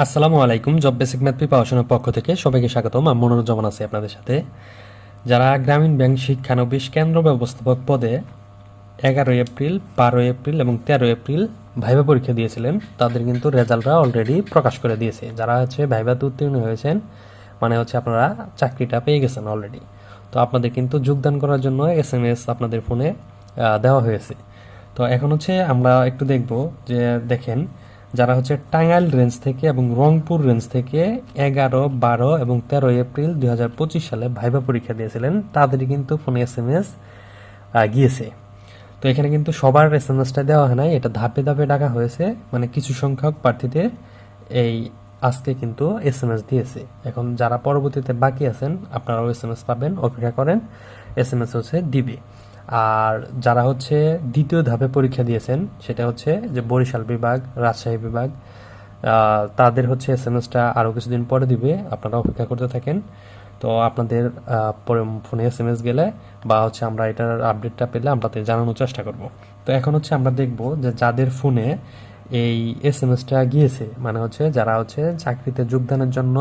আসসালামু আলাইকুম job basic math প্রিপারেশনের পক্ষ থেকে সবাইকে স্বাগতম। আমি মনোরঞ্জন আছি আপনাদের সাথে। যারা গ্রামীণ ব্যাংক শিক্ষানবিশ কেন্দ্র ব্যবস্থাপক পদে এগারোই এপ্রিল, বারোই এপ্রিল এবং তেরোই এপ্রিল ভাইভা পরীক্ষা দিয়েছিলেন, তাদের কিন্তু রেজাল্টটা অলরেডি প্রকাশ করে দিয়েছে। যারা হচ্ছে ভাইভাতে উত্তীর্ণ হয়েছেন মানে হচ্ছে আপনারা চাকরিটা পেয়ে গেছেন অলরেডি তো আপনাদের কিন্তু যোগদান করার জন্য এস এম এস আপনাদের ফোনে দেওয়া হয়েছে। তো এখন হচ্ছে আমরা একটু দেখব যে দেখেন যারা হচ্ছে টাঙ্গাইল রেঞ্জ থেকে এবং রংপুর রেঞ্জ থেকে এগারো, বারো এবং তেরো এপ্রিল দুই হাজার পঁচিশ সালে ভাইবা পরীক্ষা দিয়েছিলেন, তাদেরই কিন্তু ফোনে এস এম এস গিয়েছে। তো এখানে কিন্তু সবার এস এম এসটা দেওয়া হয় নাই, এটা ধাপে ধাপে ডাকা হয়েছে মানে কিছু সংখ্যক প্রার্থীদের এই আজকে কিন্তু এস এম এস দিয়েছে। এখন যারা পরবর্তীতে বাকি আছেন, আপনারাও এস এম এস পাবেন, অপেক্ষা করেন এস এম এস হচ্ছে দিবে। আর যারা হচ্ছে দ্বিতীয় ধাপে পরীক্ষা দিয়েছেন, সেটা হচ্ছে যে বরিশাল বিভাগ, রাজশাহী বিভাগ তাদের হচ্ছে এস এম এসটা আরও কিছুদিন পরে দিবে। আপনারা অপেক্ষা করতে থাকেন। তো আপনাদের ফোনে এস এম এস গেলে বা হচ্ছে আমরা এটার আপডেটটা পেলে আপনাদের জানানোর চেষ্টা করব। তো এখন হচ্ছে আমরা দেখব যে যাদের ফোনে এই এস এম এসটা গিয়েছে মানে হচ্ছে যারা হচ্ছে চাকরিতে যোগদানের জন্য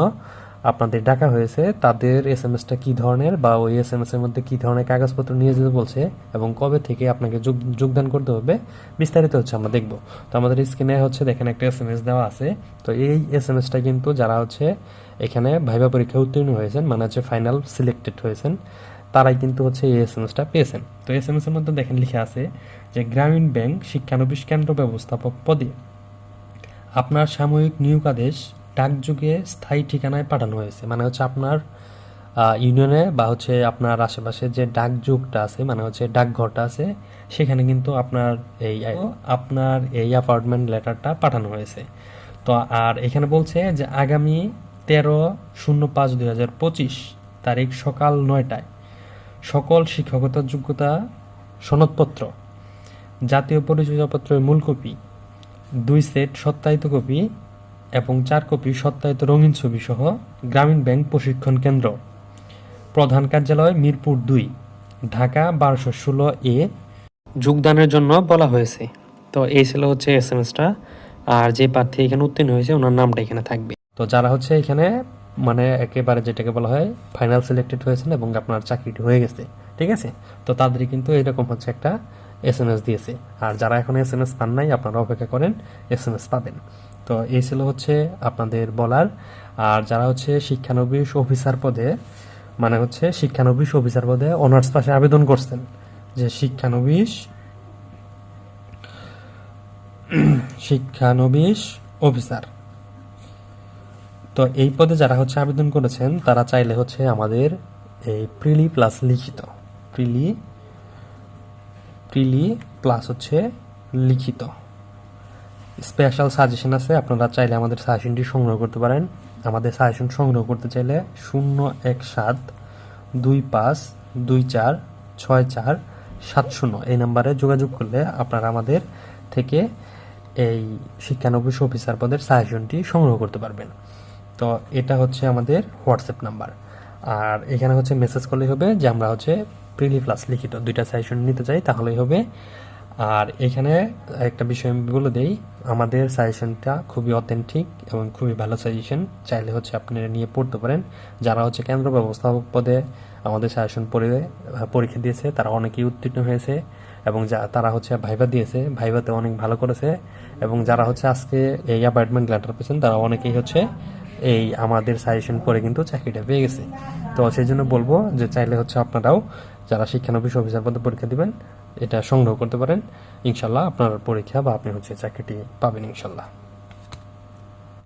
আপনাদের ডাকা হয়েছে, তাদের এস এম এসটা কী ধরনের বা ওই এস এম এস এর মধ্যে কী ধরনের কাগজপত্র নিয়ে যেতে বলছে এবং কবে থেকে আপনাকে যোগ- যোগদান করতে হবে, বিস্তারিত হচ্ছে আমরা দেখব। তো আমাদের স্ক্রিনে হচ্ছে দেখেন একটা এস এম এস দেওয়া আছে। তো এই এস এম এসটা কিন্তু যারা হচ্ছে এখানে ভাইবা পরীক্ষায় উত্তীর্ণ হয়েছেন মানে হচ্ছে ফাইনাল সিলেক্টেড হয়েছেন, তারাই কিন্তু হচ্ছে এই এস এম এসটা পেয়েছেন। তো এস এম এস এর মধ্যে দেখেন লিখে আছে যে, গ্রামীণ ব্যাংক শিক্ষানবিশ কেন্দ্র ব্যবস্থাপক পদে আপনার সাময়িক নিয়োগ আদেশ ডাকযোগে স্থায়ী ঠিকানায় পাঠানো হয়েছে। মানে হচ্ছে আপনার ইউনিয়নে বা হচ্ছে আপনার আশেপাশে যে ডাকযোগটা আছে মানে হচ্ছে ডাকঘরটা আছে, সেখানে কিন্তু আপনার এই আপনার এই অ্যাপার্টমেন্ট লেটারটা পাঠানো হয়েছে। তো আর এখানে বলছে যে আগামী তেরো শূন্য পাঁচ দুই হাজার পঁচিশ তারিখ সকাল নয়টায় সকল শিক্ষকতার যোগ্যতা সনদপত্র, জাতীয় পরিচয়পত্রের মূল কপি, দুই সেট সত্যায়িত কপি এবং চার কপি সত্যায়িত রঙিন ছবি সহ গ্রামীণ ব্যাংক প্রশিক্ষণ কেন্দ্র। প্রধান কার্যালয় মিরপুর দুই ঢাকা বারোশো ষোলো এ। যোগদানের জন্য বলা হয়েছে। তো এই ছিল হচ্ছে এস এম এসটা আর যে প্রার্থী এখানে উত্তীর্ণ হয়েছে ওনার নামটা এখানে থাকবে। তো যারা হচ্ছে এখানে মানে একেবারে যেটাকে বলা হয় ফাইনাল সিলেক্টেড হয়েছেন এবং আপনার চাকরিটি হয়ে গেছে ঠিক আছে? তো তাদের কিন্তু এরকম হচ্ছে একটা এস এম এস দিয়েছে। আর যারা এখন এস এম এস পান নাই আপনারা অপেক্ষা করেন এস এম এস পাবেন। তো এই ছিল হচ্ছে আপনাদের বলার। আর যারা হচ্ছে শিক্ষানবিশ অফিসার পদে মানে হচ্ছে শিক্ষানবিশ অফিসার পদে অনার্স পাশে আবেদন করছেন, যে শিক্ষানবিশ শিক্ষানবিশ অফিসার। তো এই পদে যারা হচ্ছে আবেদন করেছেন, তারা চাইলে হচ্ছে আমাদের এই প্রিলি প্লাস লিখিত, প্রিলি প্রিলি প্লাস হচ্ছে লিখিত। স্পেশাল সাজেশন আছে। আপনারা চাইলে আমাদের সাজেশনটি সংগ্রহ করতে পারেন। আমাদের সাজেশন সংগ্রহ করতে চাইলে শূন্য এক সাত দুই পাঁচ দুই চার ছয় চার সাত শূন্য এই নাম্বারে যোগাযোগ করলে আপনারা আমাদের থেকে এই শিক্ষানবিশ অফিসার পদের সাজেশনটি সংগ্রহ করতে পারবেন। তো এটা হচ্ছে আমাদের হোয়াটসঅ্যাপ নাম্বার আর এখানে হচ্ছে মেসেজ করলেই হবে যে আমরা হচ্ছে প্রিলি প্লাস লিখিত দুইটা সাজেশন নিতে চাই। তাহলেই হবে আর এখানে একটা বিষয় আমি বলে দিই, আমাদের সাজেশনটা খুবই অথেন্টিক এবং খুবই ভালো সাজেশন। চাইলে হচ্ছে আপনারা নিয়ে পড়তে পারেন। যারা হচ্ছে কেন্দ্র ব্যবস্থাপক পদে আমাদের সাজেশন পড়ে পরীক্ষা দিয়েছে, তারা অনেকেই উত্তীর্ণ হয়েছে এবং যা, তারা হচ্ছে ভাইবা দিয়েছে। ভাইভাতে অনেক ভালো করেছে এবং যারা হচ্ছে আজকে এই অ্যাপয়েন্টমেন্ট লেটার পেয়েছেন, তারা অনেকেই হচ্ছে এই আমাদের সাজেশন পরে কিন্তু চাকরিটা পেয়ে গেছে। তো সেই জন্য বলব যে চাইলে হচ্ছে আপনারাও যারা শিক্ষানবিশ অফিসার পদে পরীক্ষা দিবেন, এটা সংগ্রহ করতে পারেন। ইনশাল্লাহ আপনার পরীক্ষা বা আপনি হচ্ছে চাকরিটি পাবেন ইনশাল্লাহ।